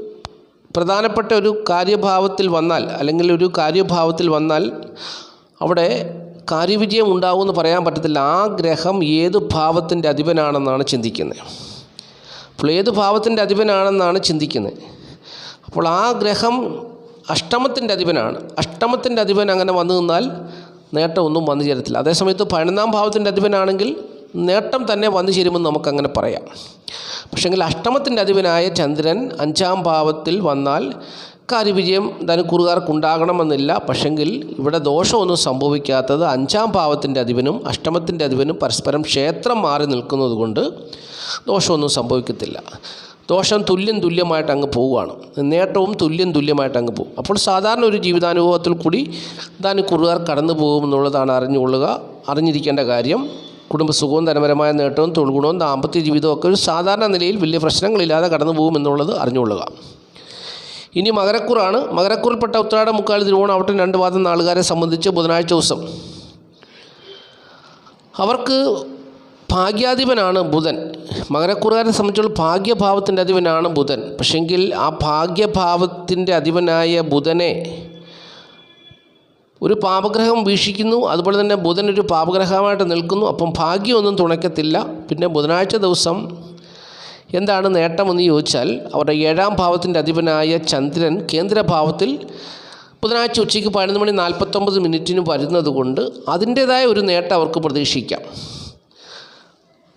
പ്രധാനപ്പെട്ട ഒരു കാര്യഭാവത്തിൽ വന്നാൽ അല്ലെങ്കിൽ ഒരു കാര്യഭാവത്തിൽ വന്നാൽ അവിടെ കാര്യവിജയം ഉണ്ടാവുമെന്ന് പറയാൻ പറ്റത്തില്ല. ആ ഗ്രഹം ഏത് ഭാവത്തിന്റെ അധിപനാണെന്നാണ് ചിന്തിക്കുന്നത്. അപ്പോൾ ഏത് ഭാവത്തിന്റെ അധിപനാണെന്നാണ് ചിന്തിക്കുന്നത്. അപ്പോൾ ആ ഗ്രഹം അഷ്ടമത്തിന്റെ അധിപനാണ്. അഷ്ടമത്തിന്റെ അധിപൻ അങ്ങനെ വന്നു നിന്നാൽ നേട്ടമൊന്നും വന്നു ചേരത്തില്ല. അതേസമയത്ത് പതിനൊന്നാം ഭാവത്തിന്റെ അധിപനാണെങ്കിൽ നേട്ടം തന്നെ വന്നു ചേരുമെന്ന് നമുക്കങ്ങനെ പറയാം. പക്ഷേങ്കിൽ അഷ്ടമത്തിന്റെ അധിപനായ ചന്ദ്രൻ അഞ്ചാം ഭാവത്തിൽ വന്നാൽ കാര്യവിജയം ധനുക്കുറുകാർക്കുണ്ടാകണമെന്നില്ല പക്ഷെങ്കിൽ ഇവിടെ ദോഷമൊന്നും സംഭവിക്കാത്തത് അഞ്ചാം ഭാവത്തിന്റെ അധിപനും അഷ്ടമത്തിന്റെ അധിപനും പരസ്പരം ക്ഷേത്രം മാറി നിൽക്കുന്നത് കൊണ്ട് ദോഷമൊന്നും സംഭവിക്കത്തില്ല. ദോഷം തുല്യം തുല്യമായിട്ട് അങ്ങ് പോവുകയാണ്. നേട്ടവും തുല്യം തുല്യമായിട്ട് അങ്ങ് പോകും അപ്പോൾ സാധാരണ ഒരു ജീവിതാനുഭവത്തിൽ കൂടി ധനുക്കുറുകാർ കടന്നു പോകുമെന്നുള്ളതാണ് അറിഞ്ഞുകൊള്ളുക അറിഞ്ഞിരിക്കേണ്ട കാര്യം. കുടുംബസുഖവും ധനപരമായ നേട്ടവും തൊഴിൽ ഗുണവും ദാമ്പത്യ ജീവിതവും ഒക്കെ ഒരു സാധാരണ നിലയിൽ വലിയ പ്രശ്നങ്ങളില്ലാതെ കടന്നു പോകുമെന്നുള്ളത് അറിഞ്ഞുകൊള്ളുക. ഇനി മകരക്കുറാണ്. മകരക്കുറിൽപ്പെട്ട ഉത്രാട മുക്കാൽ തിരുവോണം അവിട്ടം രണ്ട് വാദം നാളുകാരെ സംബന്ധിച്ച് ബുധനാഴ്ച ദിവസം. അവർക്ക് ഭാഗ്യാധിപനാണ് ബുധൻ. മകരക്കുറുകാരെ സംബന്ധിച്ചുള്ള ഭാഗ്യഭാവത്തിന്റെ അധിപനാണ് ബുധൻ. പക്ഷെങ്കിൽ ആ ഭാഗ്യഭാവത്തിന്റെ അധിപനായ ബുധനെ ഒരു പാപഗ്രഹം വീക്ഷിക്കുന്നു അതുപോലെ തന്നെ ബുധൻ ഒരു പാപഗ്രഹമായിട്ട് നിൽക്കുന്നു അപ്പം ഭാഗ്യമൊന്നും തുണയ്ക്കത്തില്ല. പിന്നെ ബുധനാഴ്ച ദിവസം എന്താണ് നേട്ടമെന്ന് ചോദിച്ചാൽ അവരുടെ ഏഴാം ഭാവത്തിന്റെ അധിപനായ ചന്ദ്രൻ കേന്ദ്രഭാവത്തിൽ ബുധനാഴ്ച ഉച്ചയ്ക്ക് പതിനൊന്ന് മണി നാൽപ്പത്തൊമ്പത് മിനിറ്റിന് വരുന്നത് കൊണ്ട് അതിന്റേതായ ഒരു നേട്ടം അവർക്ക് പ്രതീക്ഷിക്കാം.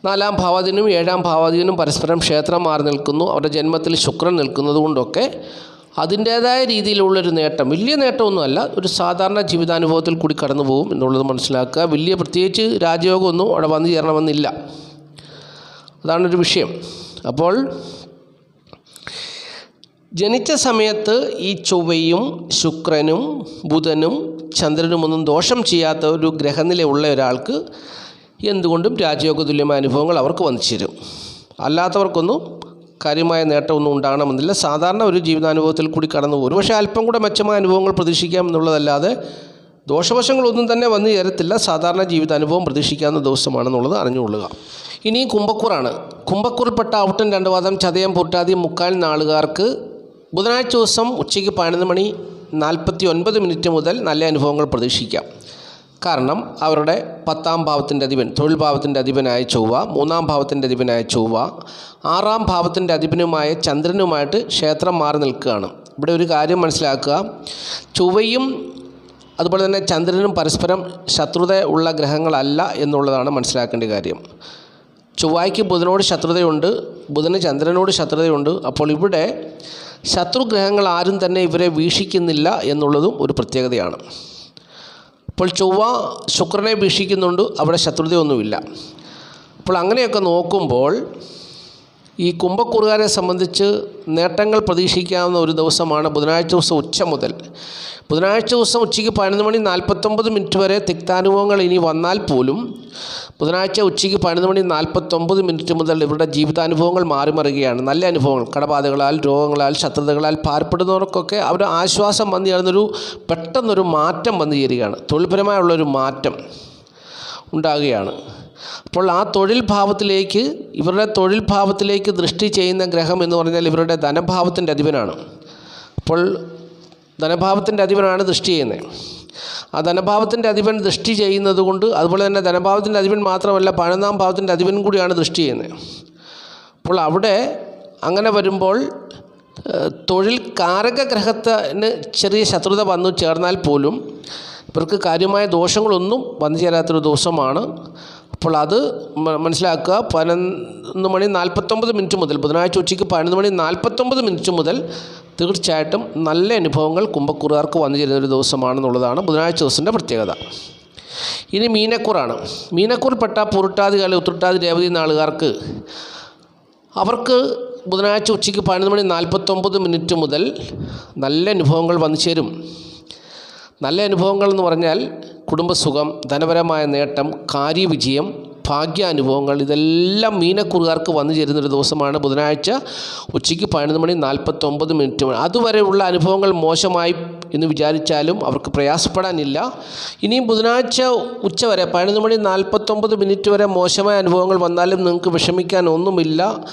നാലാം ഭാവാധീനും ഏഴാം ഭാവാധീനും പരസ്പരം ക്ഷേത്രം മാറി നിൽക്കുന്നു അവരുടെ ജന്മത്തിൽ ശുക്രൻ നിൽക്കുന്നത് കൊണ്ടൊക്കെ അതിന്റേതായ രീതിയിലുള്ളൊരു നേട്ടം. വലിയ നേട്ടമൊന്നുമല്ല. ഒരു സാധാരണ ജീവിതാനുഭവത്തിൽ കൂടി കടന്നു പോകും എന്നുള്ളത് മനസ്സിലാക്കുക. വലിയ പ്രത്യേകിച്ച് രാജയോഗമൊന്നും അവിടെ വന്നു ചേരണമെന്നില്ല. അതാണൊരു വിഷയം. അപ്പോൾ ജനിച്ച സമയത്ത് ഈ ചൊവ്വയും ശുക്രനും ബുധനും ചന്ദ്രനുമൊന്നും ദോഷം ചെയ്യാത്ത ഒരു ഗ്രഹനിലയുള്ള ഒരാൾക്ക് എന്തുകൊണ്ടും രാജയോഗ തുല്യമായ അനുഭവങ്ങൾ അവർക്ക് വന്നു ചേരും. അല്ലാത്തവർക്കൊന്നും കാര്യമായ നേട്ടമൊന്നും ഉണ്ടാകണമെന്നില്ല. സാധാരണ ഒരു ജീവിതാനുഭവത്തിൽ കൂടി കടന്നു പോകും. പക്ഷേ അല്പം കൂടെ മെച്ചമായ അനുഭവങ്ങൾ പ്രതീക്ഷിക്കാം എന്നുള്ളതല്ലാതെ ദോഷവശങ്ങളൊന്നും തന്നെ വന്നു ചേരത്തില്ല. സാധാരണ ജീവിതാനുഭവം പ്രതീക്ഷിക്കാവുന്ന ദിവസമാണെന്നുള്ളത് അറിഞ്ഞുകൊള്ളുക. ഇനി കുംഭക്കൂറാണ്. കുംഭക്കൂറിൽപ്പെട്ട ഔട്ടൻ രണ്ട് വാദം ചതയം പൊട്ടാതി മുക്കാൽ നാളുകാർക്ക് ബുധനാഴ്ച ദിവസം ഉച്ചയ്ക്ക് പതിനൊന്ന് മണി നാൽപ്പത്തി ഒൻപത് മിനിറ്റ് മുതൽ നല്ല അനുഭവങ്ങൾ പ്രതീക്ഷിക്കാം. കാരണം അവരുടെ പത്താം ഭാവത്തിന്റെ അധിപൻ തൊഴിൽ ഭാവത്തിന്റെ അധിപനായ ചൊവ്വ മൂന്നാം ഭാവത്തിന്റെ അധിപനായ ചൊവ്വ ആറാം ഭാവത്തിന്റെ അധിപനുമായ ചന്ദ്രനുമായിട്ട് ക്ഷേത്രം മാറി നിൽക്കുകയാണ്. ഇവിടെ ഒരു കാര്യം മനസ്സിലാക്കുക. ചൊവ്വയും അതുപോലെ തന്നെ ചന്ദ്രനും പരസ്പരം ശത്രുത ഉള്ള ഗ്രഹങ്ങളല്ല എന്നുള്ളതാണ് മനസ്സിലാക്കേണ്ട കാര്യം. ചൊവ്വായ്ക്ക് ബുധനോട് ശത്രുതയുണ്ട് ബുധന് ചന്ദ്രനോട് ശത്രുതയുണ്ട്. അപ്പോൾ ഇവിടെ ശത്രുഗ്രഹങ്ങൾ ആരും തന്നെ ഇവരെ വീക്ഷിക്കുന്നില്ല എന്നുള്ളതും ഒരു പ്രത്യേകതയാണ്. അപ്പോൾ ചൊവ്വ ശുക്രനെ വീക്ഷിക്കുന്നുണ്ട് അവിടെ ശത്രുതയൊന്നുമില്ല. അപ്പോൾ അങ്ങനെയൊക്കെ നോക്കുമ്പോൾ ഈ കുംഭക്കുറുകാരെ സംബന്ധിച്ച് നേട്ടങ്ങൾ പ്രതീക്ഷിക്കാവുന്ന ഒരു ദിവസമാണ് ബുധനാഴ്ച ദിവസം ഉച്ച മുതൽ. ബുധനാഴ്ച ദിവസം ഉച്ചയ്ക്ക് പതിനൊന്ന് മണി നാൽപ്പത്തൊമ്പത് മിനിറ്റ് വരെ തിക്താനുഭവങ്ങൾ ഇനി വന്നാൽ പോലും ബുധനാഴ്ച ഉച്ചയ്ക്ക് പതിനൊന്ന് മണി നാൽപ്പത്തൊമ്പത് മിനിറ്റ് മുതൽ ഇവരുടെ ജീവിതാനുഭവങ്ങൾ മാറി മറിയുകയാണ് നല്ല അനുഭവങ്ങൾ. കടബാധകളാൽ രോഗങ്ങളാൽ ശത്രുതകളാൽ പാർപ്പെടുന്നവർക്കൊക്കെ അവർ ആശ്വാസം വന്നു ചേർന്നൊരു പെട്ടെന്നൊരു മാറ്റം വന്നു ചേരുകയാണ്. തൊഴിൽപരമായുള്ളൊരു മാറ്റം ഉണ്ടാകുകയാണ്. അപ്പോൾ ആ തൊഴിൽ ഭാവത്തിലേക്ക് ഇവരുടെ തൊഴിൽ ഭാവത്തിലേക്ക് ദൃഷ്ടി ചെയ്യുന്ന ഗ്രഹം എന്ന് പറഞ്ഞാൽ ഇവരുടെ ധനഭാവത്തിന്റെ അധിപനാണ്. അപ്പോൾ ധനഭാവത്തിന്റെ അധിപനാണ് ദൃഷ്ടി ചെയ്യുന്നത്. ആ ധനഭാവത്തിന്റെ അധിപൻ ദൃഷ്ടി ചെയ്യുന്നത് കൊണ്ട് അതുപോലെ തന്നെ ധനഭാവത്തിന്റെ അധിപൻ മാത്രമല്ല പതിനൊന്നാം ഭാവത്തിന്റെ അധിപൻ കൂടിയാണ് ദൃഷ്ടി ചെയ്യുന്നത്. അപ്പോൾ അവിടെ അങ്ങനെ വരുമ്പോൾ തൊഴിൽ കാരക ഗ്രഹത്തിന് ചെറിയ ശത്രുത വന്നു ചേർന്നാൽ പോലും ഇവർക്ക് കാര്യമായ ദോഷങ്ങളൊന്നും വന്നു ചേരാത്തൊരു ദിവസമാണ്. അപ്പോൾ അത് മനസ്സിലാക്കുക. പതിനൊന്ന് മണി നാൽപ്പത്തൊമ്പത് മിനിറ്റ് മുതൽ ബുധനാഴ്ച ഉച്ചയ്ക്ക് പതിനൊന്ന് മണി നാൽപ്പത്തൊമ്പത് മിനിറ്റ് മുതൽ തീർച്ചയായിട്ടും നല്ല അനുഭവങ്ങൾ കുംഭക്കൂറുകാർക്ക് വന്നു ചേരുന്ന ഒരു ദിവസമാണെന്നുള്ളതാണ് ബുധനാഴ്ച ദിവസത്തിന്റെ പ്രത്യേകത. ഇനി മീനക്കൂറാണ്. മീനക്കൂറിൽപ്പെട്ട പുരുട്ടാതി കാല ഉത്രട്ടാതി രേവതി നാളുകാർക്ക് അവർക്ക് ബുധനാഴ്ച ഉച്ചയ്ക്ക് പതിനൊന്ന് മണി നാൽപ്പത്തൊമ്പത് മിനിറ്റ് മുതൽ നല്ല അനുഭവങ്ങൾ വന്നു ചേരും. നല്ല അനുഭവങ്ങൾ എന്ന് പറഞ്ഞാൽ കുടുംബസുഖം ധനപരമായ നേട്ടം കാര്യവിജയം ഭാഗ്യാനുഭവങ്ങൾ ഇതെല്ലാം മീനക്കുറുകാർക്ക് വന്നു ചേരുന്നൊരു ദിവസമാണ് ബുധനാഴ്ച ഉച്ചയ്ക്ക് പതിനൊന്ന് മണി നാൽപ്പത്തൊമ്പത് മിനിറ്റ്. അതുവരെയുള്ള അനുഭവങ്ങൾ മോശമായി എന്ന് വിചാരിച്ചാലും അവർക്ക് പ്രയാസപ്പെടാനില്ല. ഇനിയും ബുധനാഴ്ച ഉച്ച വരെ പതിനൊന്ന് മണി നാൽപ്പത്തൊമ്പത് മിനിറ്റ് വരെ മോശമായ അനുഭവങ്ങൾ വന്നാലും നിങ്ങൾക്ക് വിഷമിക്കാൻ ഒന്നുമില്ല.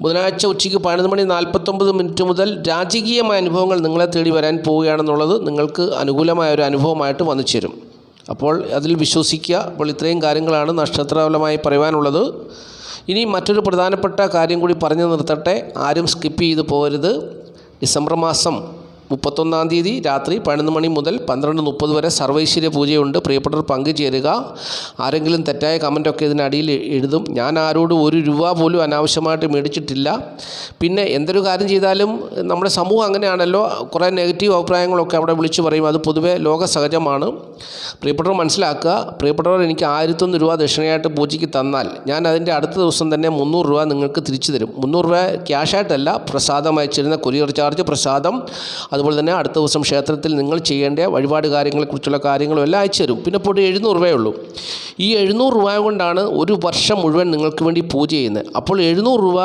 ബുധനാഴ്ച ഉച്ചയ്ക്ക് പതിനൊന്ന് മണി നാൽപ്പത്തൊമ്പത് മിനിറ്റ് മുതൽ രാജകീയമായ അനുഭവങ്ങൾ നിങ്ങളെ തേടി വരാൻ പോവുകയാണെന്നുള്ളത് നിങ്ങൾക്ക് അനുകൂലമായ ഒരു അനുഭവമായിട്ട് വന്നു ചേരും. അപ്പോൾ അതിൽ വിശ്വസിക്കുക. അപ്പോൾ ഇത്രയും കാര്യങ്ങളാണ് നക്ഷത്രഫലമായി പറയുവാനുള്ളത്. ഇനി മറ്റൊരു പ്രധാനപ്പെട്ട കാര്യം കൂടി പറഞ്ഞു നിർത്തട്ടെ. ആരും സ്കിപ്പ് ചെയ്ത് പോകരുത്. ഡിസംബർ മാസം മുപ്പത്തൊന്നാം തീയതി രാത്രി പതിനൊന്ന് മണി മുതൽ പന്ത്രണ്ട് മുപ്പത് വരെ സർവൈശ്വര്യ പൂജയുണ്ട്. പ്രിയപ്പെട്ടവർ പങ്കുചേരുക. ആരെങ്കിലും തെറ്റായ കമന്റൊക്കെ ഇതിനടിയിൽ എഴുതും. ഞാൻ ആരോടും ഒരു രൂപ പോലും അനാവശ്യമായിട്ട് മേടിച്ചിട്ടില്ല. പിന്നെ എന്തൊരു കാര്യം ചെയ്താലും നമ്മുടെ സമൂഹം അങ്ങനെയാണല്ലോ. കുറേ നെഗറ്റീവ് അഭിപ്രായങ്ങളൊക്കെ അവിടെ വിളിച്ചു പറയും. അത് പൊതുവേ ലോക സഹജമാണ്. പ്രിയപ്പെട്ടവർ മനസ്സിലാക്കുക. പ്രിയപ്പെട്ടവർ എനിക്ക് ആയിരത്തൊന്ന് രൂപ ദക്ഷിണയായിട്ട് പൂജയ്ക്ക് തന്നാൽ ഞാൻ അതിന്റെ അടുത്ത ദിവസം തന്നെ മുന്നൂറ് രൂപ നിങ്ങൾക്ക് തിരിച്ചു തരും. മുന്നൂറ് രൂപ ക്യാഷായിട്ടല്ല പ്രസാദം അയച്ചിരുന്ന കൊറിയർ ചാർജ് പ്രസാദം. അതുപോലെ തന്നെ അടുത്ത ദിവസം ക്ഷേത്രത്തിൽ നിങ്ങൾ ചെയ്യേണ്ട വഴിപാട് കാര്യങ്ങളെക്കുറിച്ചുള്ള കാര്യങ്ങളും എല്ലാം അയച്ചു തരും. പിന്നെ ഇപ്പോൾ എഴുന്നൂറ് രൂപയേ ഉള്ളൂ. ഈ എഴുന്നൂറ് രൂപ കൊണ്ടാണ് ഒരു വർഷം മുഴുവൻ നിങ്ങൾക്ക് വേണ്ടി പൂജ ചെയ്യുന്നത്. അപ്പോൾ എഴുന്നൂറ് രൂപ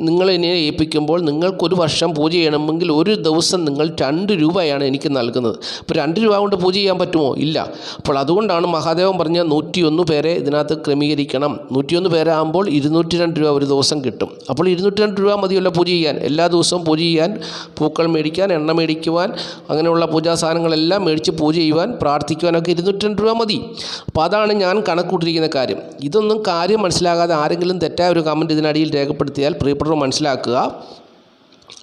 നിങ്ങൾ എന്നെ ഏൽപ്പിക്കുമ്പോൾ നിങ്ങൾക്കൊരു വർഷം പൂജ ചെയ്യണമെങ്കിൽ ഒരു ദിവസം നിങ്ങൾ രണ്ട് രൂപയാണ് എനിക്ക് നൽകുന്നത്. അപ്പോൾ രണ്ട് രൂപ കൊണ്ട് പൂജ ചെയ്യാൻ പറ്റുമോ? ഇല്ല. അപ്പോൾ അതുകൊണ്ടാണ് മഹാദേവൻ പറഞ്ഞ നൂറ്റിയൊന്ന് പേരെ ഇതിനകത്ത് ക്രമീകരിക്കണം. നൂറ്റിയൊന്ന് പേരാകുമ്പോൾ ഇരുന്നൂറ്റി രണ്ട് രൂപ ഒരു ദിവസം കിട്ടും. അപ്പോൾ ഇരുന്നൂറ്റി രണ്ട് രൂപ മതിയല്ലോ പൂജ ചെയ്യാൻ. എല്ലാ ദിവസവും പൂജ ചെയ്യാൻ പൂക്കൾ മേടിക്കാൻ എണ്ണ മേടിക്കുവാൻ അങ്ങനെയുള്ള പൂജാ സാധനങ്ങളെല്ലാം മേടിച്ച് പൂജ ചെയ്യുവാൻ പ്രാർത്ഥിക്കുവാനൊക്കെ ഇരുന്നൂറ്റി രണ്ട് രൂപ മതി. അപ്പോൾ അതാണ് ഞാൻ കണക്കൂട്ടിരിക്കുന്ന കാര്യം. ഇതൊന്നും കാര്യം മനസ്സിലാകാതെ ആരെങ്കിലും തെറ്റായ ഒരു കമന്റ് ഇതിനടിയിൽ രേഖപ്പെടുത്തിയാൽ പ്രിയപ്പെട്ടവർ മനസ്സിലാക്കുക.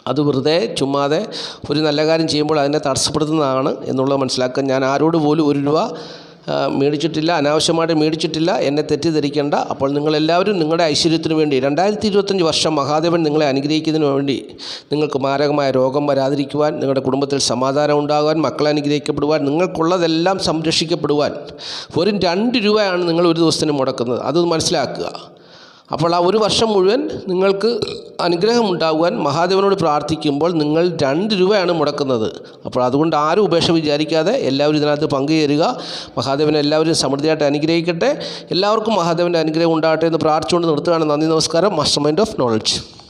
അത് വെറുതെ ചുമ്മാതെ ഒരു നല്ല കാര്യം ചെയ്യുമ്പോൾ അതിനെ തടസ്സപ്പെടുത്തുന്നതാണ് എന്നുള്ളത് മനസ്സിലാക്കുക. ഞാൻ ആരോട് പോലും ഒരു രൂപ മേടിച്ചിട്ടില്ല അനാവശ്യമായിട്ട് മേടിച്ചിട്ടില്ല എന്നെ തെറ്റിദ്ധരിക്കേണ്ട. അപ്പോൾ നിങ്ങളെല്ലാവരും നിങ്ങളുടെ ഐശ്വര്യത്തിന് വേണ്ടി രണ്ടായിരത്തി ഇരുപത്തഞ്ച് വർഷം മഹാദേവൻ നിങ്ങളെ അനുഗ്രഹിക്കുന്നതിന് വേണ്ടി നിങ്ങൾക്ക് മാരകമായ രോഗം വരാതിരിക്കുവാൻ നിങ്ങളുടെ കുടുംബത്തിൽ സമാധാനം ഉണ്ടാകുവാൻ മക്കളെ അനുഗ്രഹിക്കപ്പെടുവാൻ നിങ്ങൾക്കുള്ളതെല്ലാം സംരക്ഷിക്കപ്പെടുവാൻ വെറും രണ്ട് രൂപയാണ് നിങ്ങൾ ഒരു ദിവസത്തിന് മുടക്കുന്നത്. അത് മനസ്സിലാക്കുക. അപ്പോൾ ആ ഒരു വർഷം മുഴുവൻ നിങ്ങൾക്ക് അനുഗ്രഹം ഉണ്ടാകുവാൻ മഹാദേവനോട് പ്രാർത്ഥിക്കുമ്പോൾ നിങ്ങൾ രണ്ട് രൂപയാണ് മുടക്കുന്നത്. അപ്പോൾ അതുകൊണ്ട് ആരും ഉപേക്ഷ വിചാരിക്കാതെ എല്ലാവരും ഇതിനകത്ത് പങ്കുചേരുക. മഹാദേവനെ എല്ലാവരും സമൃദ്ധിയായിട്ട് അനുഗ്രഹിക്കട്ടെ. എല്ലാവർക്കും മഹാദേവന്റെ അനുഗ്രഹം ഉണ്ടാകട്ടെ എന്ന് പ്രാർത്ഥിച്ചുകൊണ്ട് നിർത്തുകയാണ്. നന്ദി നമസ്കാരം. Master mind of knowledge